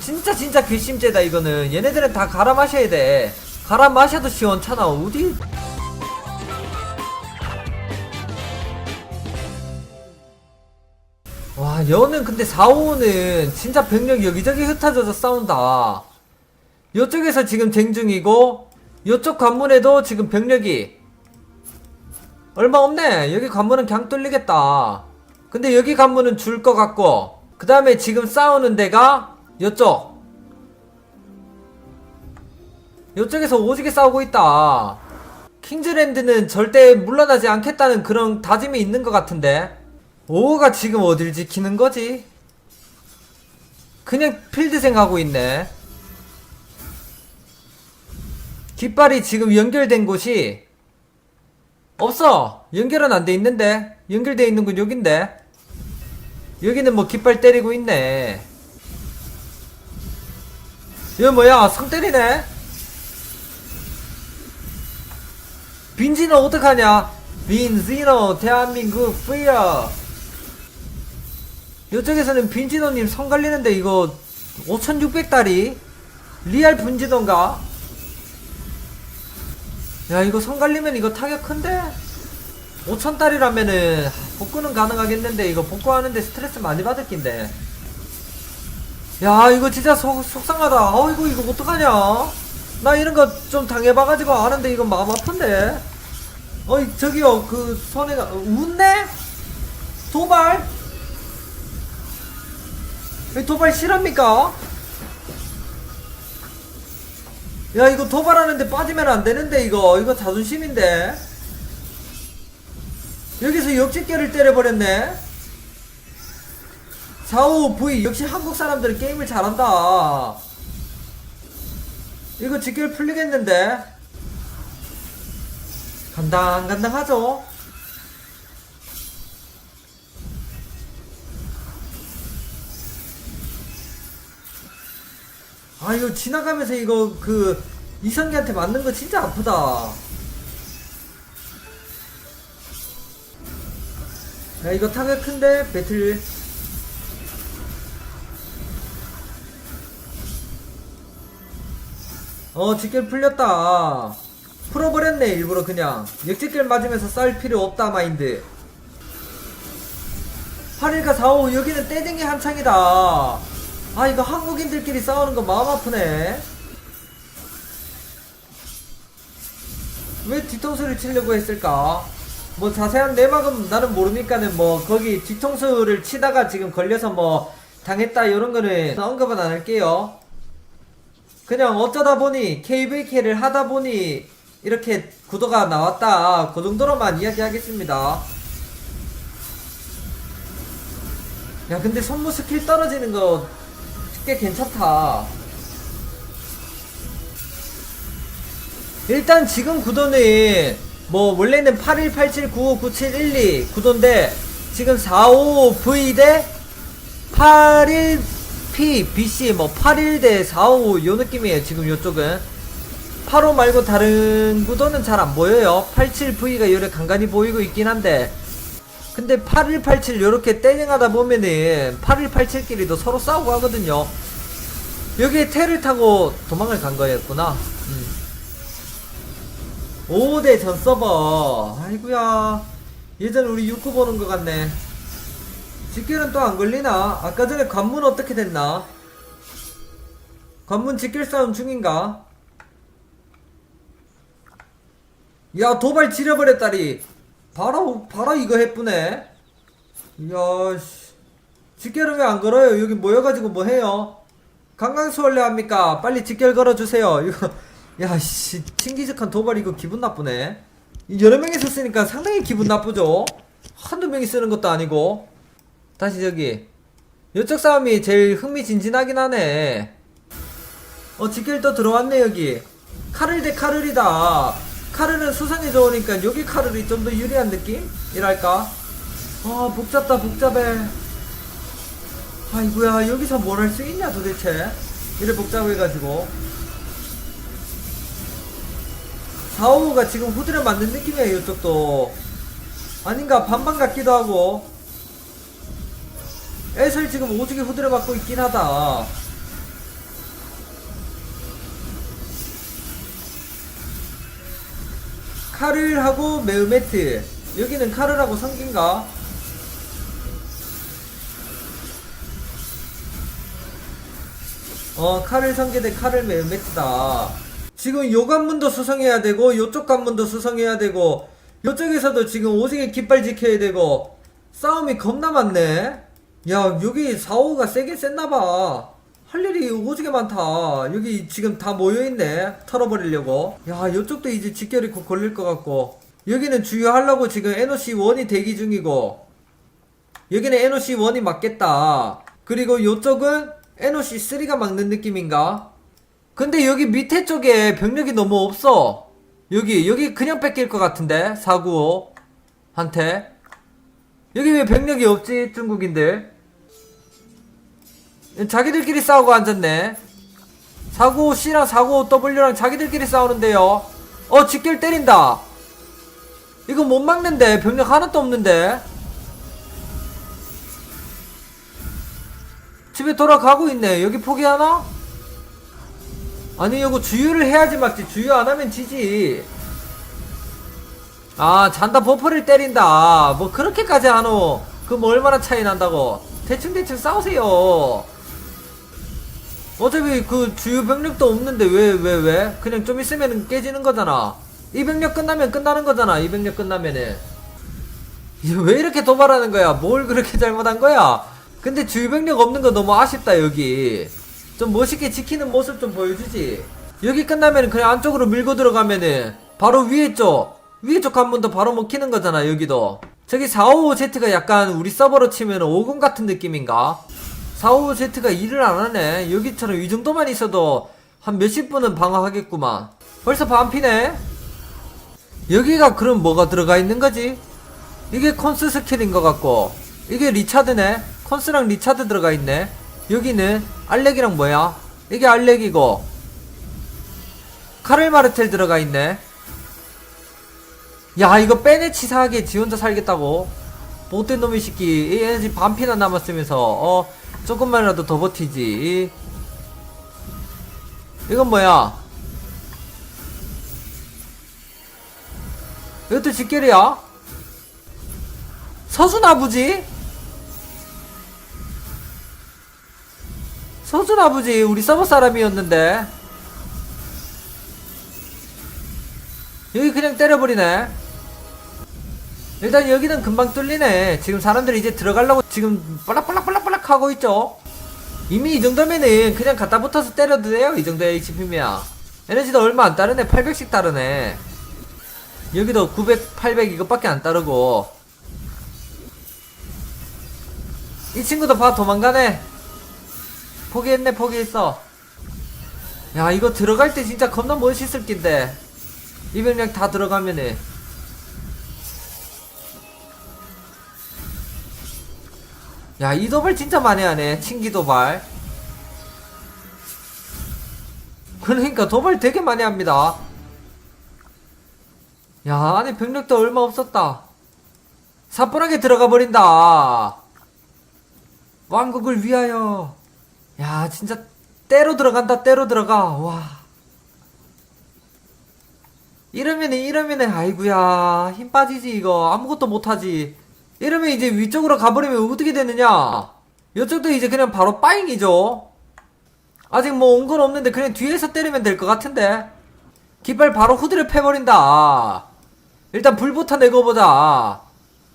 진짜 진짜 괘씸죄다 이거는. 얘네들은 다 갈아 마셔야 돼. 갈아 마셔도 시원찮아. 어디? 와 여는 근데 4호는 진짜 병력 여기저기 흩어져서 싸운다. 요쪽에서 지금 쟁중이고 요쪽 관문에도 지금 병력이 얼마 없네. 여기 관문은 그냥 뚫리겠다. 근데 여기 관문은 줄 것 같고 그 다음에 지금 싸우는 데가 요쪽. 요쪽에서 오지게 싸우고 있다. 킹즈랜드는 절대 물러나지 않겠다는 그런 다짐이 있는 것 같은데. 오가 지금 어딜 지키는 거지? 그냥 필드생 하고 있네. 깃발이 지금 연결된 곳이 없어. 연결은 안 돼 있는데. 연결돼 있는 건 여긴데. 여기는 뭐 깃발 때리고 있네 이거 뭐야? 성 때리네? 빈지는 어떡하냐? 빈지노 대한민국 프리어 이쪽에서는 빈지노님 성 갈리는데 이거 5600달이? 리얼 빈지노인가? 야 이거 성 갈리면 이거 타격 큰데? 5천달이라면은 복구는 가능하겠는데 이거 복구하는데 스트레스 많이 받을 낀데 야 이거 진짜 속, 속상하다 어이구 이거 어떡하냐 나 이런 거 좀 당해봐가지고 아는데 이거 마음 아픈데 어이 저기요 그 손해가 어, 웃네? 도발? 이 도발 실합니까? 야 이거 도발하는데 빠지면 안 되는데 이거 이거 자존심인데 여기서 역집결을 때려버렸네 45V 역시 한국 사람들은 게임을 잘한다. 이거 직결 풀리겠는데? 간당간당하죠? 아 이거 지나가면서 이거 그 이성기한테 맞는 거 진짜 아프다. 야 이거 타격 큰데? 배틀 어 직결 풀렸다. 풀어버렸네 일부러 그냥. 역직결 맞으면서 싸울 필요 없다 마인드. 8일과 4호 여기는 떼쟁이 한창이다. 아 이거 한국인들끼리 싸우는 거 마음 아프네. 왜 뒤통수를 치려고 했을까? 뭐 자세한 내막은 나는 모르니까는 뭐 거기 뒤통수를 치다가 지금 걸려서 뭐 당했다 이런 거는 언급은 안 할게요 그냥 어쩌다 보니 KVK를 하다 보니 이렇게 구도가 나왔다. 그 정도로만 이야기하겠습니다. 야 근데 손무 스킬 떨어지는 거 꽤 괜찮다. 일단 지금 구도는 뭐 원래는 8187 95 97 12 구도인데 지금 45V 대 81P BC 뭐 81대 45 요 느낌이에요 지금 요쪽은. 85 말고 다른 구도는 잘 안 보여요. 87V가 요래 간간히 보이고 있긴 한데. 근데 8187 요렇게 떼닝하다 보면은 8187끼리도 서로 싸우고 하거든요. 여기에 테를 타고 도망을 간 거였구나. 음. 5대 전 서버. 아이구야. 예전 우리 6구 보는 것 같네 직결은 또 안 걸리나? 아까 전에 관문 어떻게 됐나? 관문 직결 싸움 중인가? 야 도발 지려버렸다리. 바로 바로 이거 해쁘네. 이야 씨. 직결은 왜 안 걸어요? 여기 모여가지고 뭐 해요? 강강수월래 합니까? 빨리 직결 걸어주세요. 이거 야씨. 칭기즈칸 도발 이거 기분 나쁘네. 이 여러 명이서 쓰니까 상당히 기분 나쁘죠? 한두 명이 쓰는 것도 아니고 다시 저기 이쪽 싸움이 제일 흥미진진하긴 하네. 어 직결 또 들어왔네 여기. 카를 대 카를이다. 카를은 수상이 좋으니까 여기 카를이 좀 더 유리한 느낌이랄까? 아 복잡다 복잡해. 아이고야 여기서 뭘 할 수 있냐 도대체? 이래 복잡해가지고. 4호가 지금 후드를 맞는 느낌이에요 이쪽도. 아닌가 반반 같기도 하고 애슬 지금 오지게 후드려 받고 있긴 하다. 칼을 하고 매우매트. 여기는 칼을 하고 성긴가? 어 칼을 성기대 칼을 매우매트다. 지금 요 관문도 수성해야 되고 요쪽 관문도 수성해야 되고 요쪽에서도 지금 오징어 깃발 지켜야 되고 싸움이 겁나 많네. 야 여기 4호가 세게 셌나봐. 할 일이 오지게 많다. 여기 지금 다 모여있네 털어버리려고. 야 요쪽도 이제 직결이 곧 걸릴 것 같고. 여기는 주유하려고 지금 NOC1이 대기 중이고. 여기는 NOC1이 맞겠다. 그리고 요쪽은 NOC3가 막는 느낌인가? 근데 여기 밑에 쪽에 병력이 너무 없어. 여기 여기 그냥 뺏길 것 같은데 495 한테 여기 왜 병력이 없지 중국인들? 자기들끼리 싸우고 앉았네. 495C랑 495W랑 자기들끼리 싸우는데요. 어 직결 때린다. 이거 못 막는데? 병력 하나도 없는데? 집에 돌아가고 있네. 여기 포기하나? 아니 이거 주유를 해야지 막지. 주유 안 하면 지지 아 잔다 버퍼를 때린다. 뭐 그렇게까지 하노 그뭐 얼마나 차이 난다고. 대충대충 싸우세요. 어차피 그 주유 병력도 없는데 왜 왜 왜, 그냥 좀 있으면 깨지는 거잖아. 이 병력 끝나면 끝나는 거잖아 이 병력 끝나면은. 이왜 이렇게 도발하는 거야? 뭘 그렇게 잘못한 거야? 근데 주유 병력 없는 거 너무 아쉽다 여기. 좀 멋있게 지키는 모습 좀 보여주지. 여기 끝나면 그냥 안쪽으로 밀고 들어가면은 바로 위에 쪽 위에 쪽 관문도 바로 먹히는 거잖아 여기도. 저기 455Z가 약간 우리 서버로 치면 50 같은 느낌인가? 455Z가 일을 안 하네. 여기처럼 이 정도만 있어도 한 몇십 분은 방어하겠구만. 벌써 반피네? 여기가 그럼 뭐가 들어가 있는 거지? 이게 콘스 스킬인 것 같고. 이게 리차드네. 콘스랑 리차드 들어가 있네. 여기는 알렉이랑 뭐야? 이게 알렉이고. 카를 마르텔 들어가 있네 야 이거 빼내 치 사하게 지 혼자 살겠다고. 못된 놈의 새끼. 이 에너지 반피나 남았으면서 어 조금만이라도 더 버티지. 이건 뭐야? 이것도 직결이야? 서준 아버지? 서준 아버지 우리 서버 사람이었는데. 여기 그냥 때려버리네 일단 여기는 금방 뚫리네. 지금 사람들이 이제 들어가려고 지금 빨락빨락빨락빨락 하고 있죠. 이미 이 정도면은 그냥 갖다 붙어서 때려도 돼요 이 정도 HP면 에너지도 얼마 안 따르네. 800씩 따르네. 여기도 900, 800 이것밖에 안 따르고. 이 친구도 봐 도망가네. 포기했네 포기했어. 야 이거 들어갈 때 진짜 겁나 멋있을 낀데. 이 병력 다 들어가면은 야 이 도발 진짜 많이 하네 친기 도발. 그러니까 도발 되게 많이 합니다. 야 안에 병력도 얼마 없었다. 사뿐하게 들어가 버린다. 왕국을 위하여. 야 진짜 때로 들어간다 때로 들어가. 와. 이러면은 이러면은 아이구야. 힘 빠지지 이거. 아무것도 못하지 이러면 이제 위쪽으로 가버리면 어떻게 되느냐? 이쪽도 이제 그냥 바로 빠잉이죠. 아직 뭐 온 건 없는데 그냥 뒤에서 때리면 될 것 같은데. 깃발 바로 후드를 패버린다. 일단 불부터 내고보자.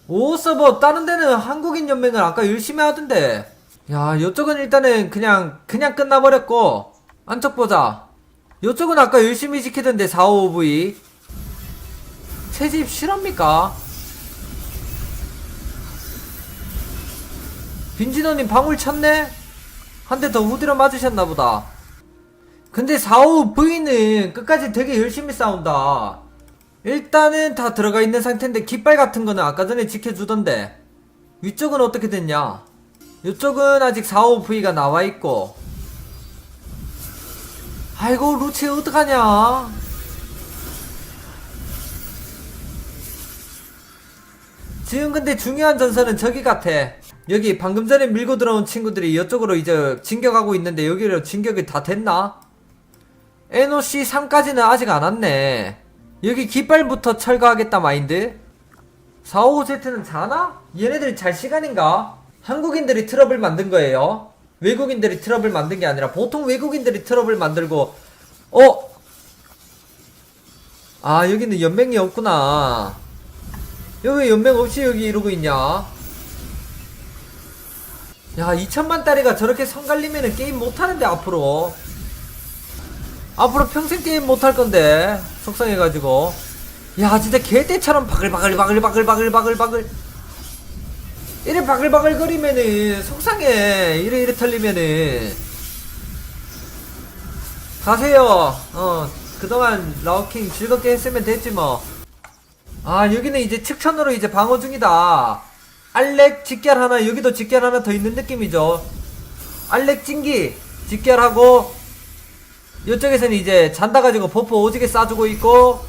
오 서버 다른 데는 한국인 연맹을 아까 열심히 하던데. 야 요쪽은 일단은 그냥 그냥 끝나버렸고. 안쪽 보자. 요쪽은 아까 열심히 지키던데 45V 채집 실합니까? 빈진호님 방울 쳤네? 한 대 더 후드려 맞으셨나보다. 근데 45V는 끝까지 되게 열심히 싸운다. 일단은 다 들어가 있는 상태인데 깃발 같은 거는 아까 전에 지켜주던데. 위쪽은 어떻게 됐냐? 이쪽은 아직 45V가 나와 있고. 아이고 루치 어떡하냐? 지금 근데 중요한 전선은 저기 같아 여기 방금 전에 밀고 들어온 친구들이 이쪽으로 이제 진격하고 있는데 여기로 진격이 다 됐나? NOC 3까지는 아직 안 왔네 여기 깃발부터 철거하겠다 마인드 45Z는 자나? 얘네들 잘 시간인가? 한국인들이 트러블 만든 거예요 외국인들이 트러블 만든 게 아니라 보통 외국인들이 트러블 만들고 어? 아 여기는 연맹이 없구나 여기 왜 연맹 없이 여기 이러고 있냐 야 2천만 달이가 저렇게 성갈리면은 게임 못하는데 앞으로. 앞으로 평생 게임 못할 건데 속상해가지고. 야 진짜 개떼처럼 바글바글 바글바글 바글바글 바글. 이래 바글바글 거리면은 속상해. 이래 이래 털리면은. 가세요. 어 그동안 라우킹 즐겁게 했으면 됐지 뭐. 아 여기는 이제 측천으로 이제 방어 중이다 알렉 직결 하나 여기도 직결 하나 더 있는 느낌이죠 알렉 찡기 직결하고 이쪽에서는 이제 잔다 가지고 버프 오지게 쏴주고 있고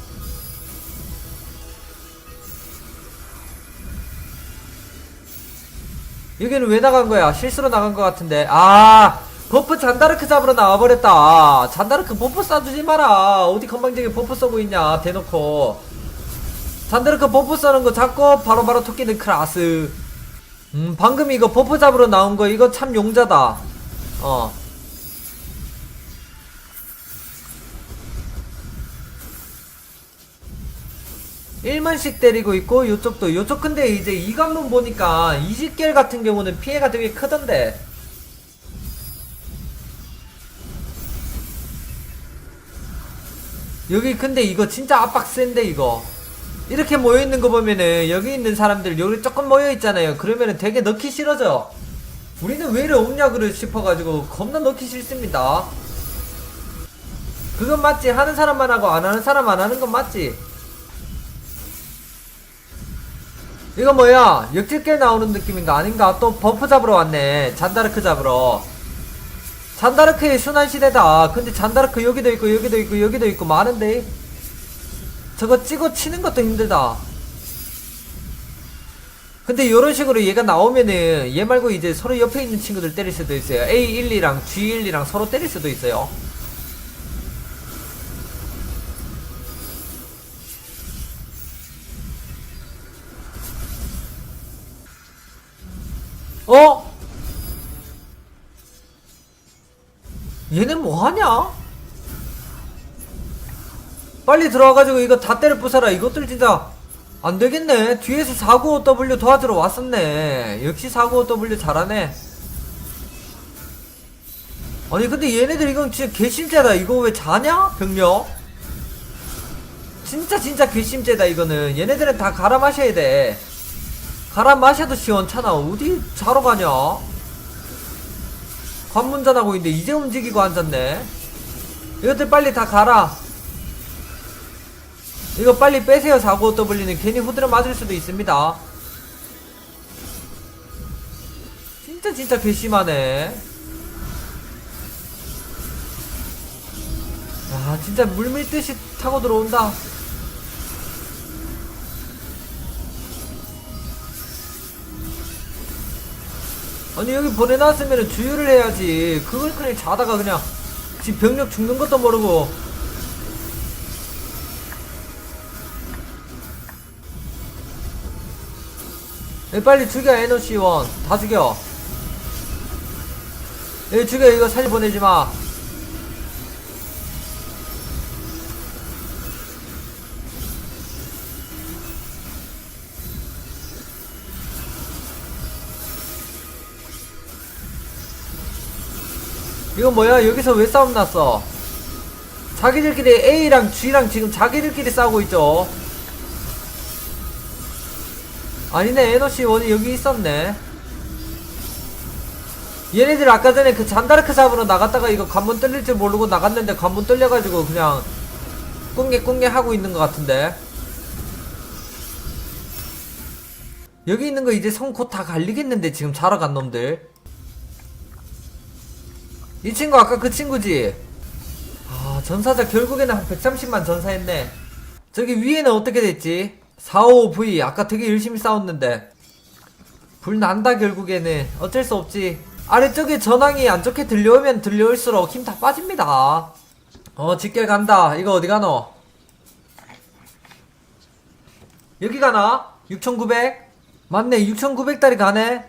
여기는 왜 나간 거야? 실수로 나간 것 같은데. 아, 버프 잔다르크 잡으러 나와버렸다. 잔다르크 버프 쏴주지 마라. 어디 건방지게 버프 쏘고 있냐, 대놓고. 잔다르크 버프 쏘는 거 잡고 바로바로 토끼는 크라스. 음, 방금 이거 버프 잡으러 나온 거 이거 참 용자다. 어. 일만씩 때리고 있고 요쪽도 요쪽 근데 이제 이 관문 보니까 이직결 같은 경우는 피해가 되게 크던데 여기 근데 이거 진짜 압박 센데 이거 이렇게 모여있는 거 보면은 여기 있는 사람들 여기 조금 모여있잖아요. 그러면은 되게 넣기 싫어져. 우리는 왜 이래 없냐 그를 싶어가지고 겁나 넣기 싫습니다. 그건 맞지. 하는 사람만 하고 안 하는 사람 안 하는 건 맞지. 이거 뭐야? 역질결 나오는 느낌인가? 아닌가? 또 버프 잡으러 왔네. 잔다르크 잡으러. 잔다르크의 순환시대다. 근데 잔다르크 여기도 있고 여기도 있고 여기도 있고 많은데 저거 찍어 치는 것도 힘들다 근데 이런 식으로 얘가 나오면은 얘 말고 이제 서로 옆에 있는 친구들 때릴 수도 있어요 A12랑 G12랑 서로 때릴 수도 있어요 어? 얘는 뭐하냐? 빨리 들어와가지고 이거 다 때려 부숴라. 이것들 진짜 안되겠네. 뒤에서 495W 도와주러 왔었네. 역시 495W 잘하네. 아니 근데 얘네들 이건 진짜 개심죄다. 이거 왜 자냐? 병력? 진짜 진짜 개심죄다 이거는. 얘네들은 다 갈아 마셔야 돼. 갈아 마셔도 시원찮아. 어디 자러 가냐? 관문전하고 있는데 이제 움직이고 앉았네. 이것들 빨리 다 가라 이거 빨리 빼세요 45W는. 괜히 후드려 맞을 수도 있습니다. 진짜 진짜 괘씸하네. 야 진짜 물밀듯이 타고 들어온다. 아니 여기 보내놨으면 주유를 해야지. 그걸 그냥 자다가 그냥 지금 병력 죽는 것도 모르고 예, 빨리 죽여 에너시원. 다 죽여. 예 죽여 이거 사진 보내지마. 이거 뭐야? 여기서 왜 싸움 났어? 자기들끼리 A랑 G랑 지금 자기들끼리 싸우고 있죠 아니네 에너시 원이 여기 있었네 얘네들 아까 전에 그 잔다르크 잡으러 나갔다가 이거 관문 뚫릴 줄 모르고 나갔는데 관문 뚫려가지고 그냥 꿍게 꿍게 하고 있는 것 같은데 여기 있는 거 이제 성곧 다 갈리겠는데 지금 자러 간 놈들 이 친구 아까 그 친구지? 아 전사자 결국에는 한 130만 전사했네 저기 위에는 어떻게 됐지? 45V 아까 되게 열심히 싸웠는데. 불 난다 결국에는. 어쩔 수 없지. 아래쪽에 전황이 안 좋게 들려오면 들려올수록 힘 다 빠집니다. 어 직결 간다. 이거 어디 가노? 여기 가나? 6900? 맞네 6900달이 가네.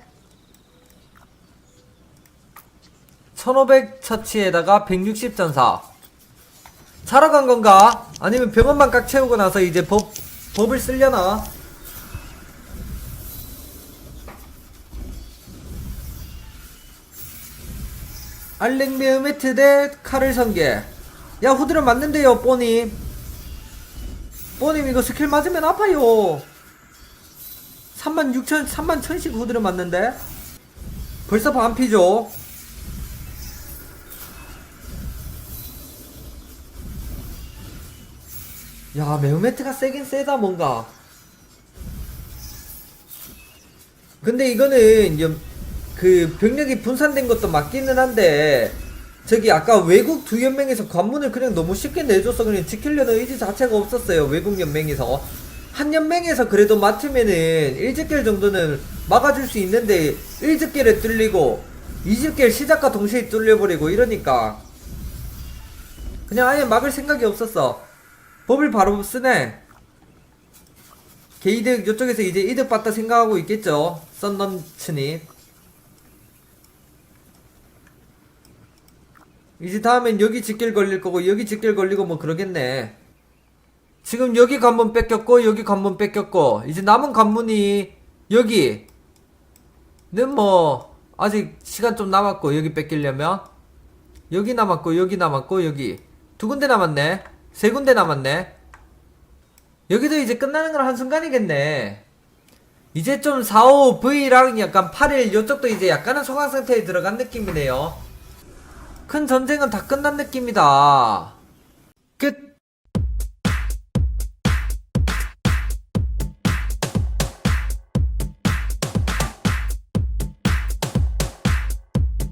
1500 처치에다가 160 전사. 자러 간 건가? 아니면 병원만 깍 채우고 나서 이제 법, 법을 쓰려나? 알렉메우메트 대 칼을 선계 야 후드를 맞는데요 뽀님. 뽀님 이거 스킬 맞으면 아파요. 3만 6천 3만 천씩 후드를 맞는데? 벌써 반피죠 야 메우메트가 세긴 세다 뭔가. 근데 이거는 그 병력이 분산된 것도 맞기는 한데 저기 아까 외국 두 연맹에서 관문을 그냥 너무 쉽게 내줘서 그냥 지키려는 의지 자체가 없었어요 외국 연맹에서. 한 연맹에서 그래도 맡으면은 1집결 정도는 막아줄 수 있는데 1집결에 뚫리고 2집결 시작과 동시에 뚫려버리고 이러니까. 그냥 아예 막을 생각이 없었어 법을 바로 쓰네. 개이득 이쪽에서 이제 이득 봤다 생각하고 있겠죠 썬런츠니 이제 다음엔 여기 직결 걸릴 거고 여기 직결 걸리고 뭐 그러겠네. 지금 여기 관문 뺏겼고 여기 관문 뺏겼고 이제 남은 관문이 여기는 뭐 아직 시간 좀 남았고 여기 뺏기려면. 여기 남았고 여기 남았고 여기. 두 군데 남았네 세 군데 남았네. 여기도 이제 끝나는 건 한순간이겠네. 이제 좀 4, 5V랑 약간 8일 요쪽도 이제 약간은 소강 상태에 들어간 느낌이네요. 큰 전쟁은 다 끝난 느낌이다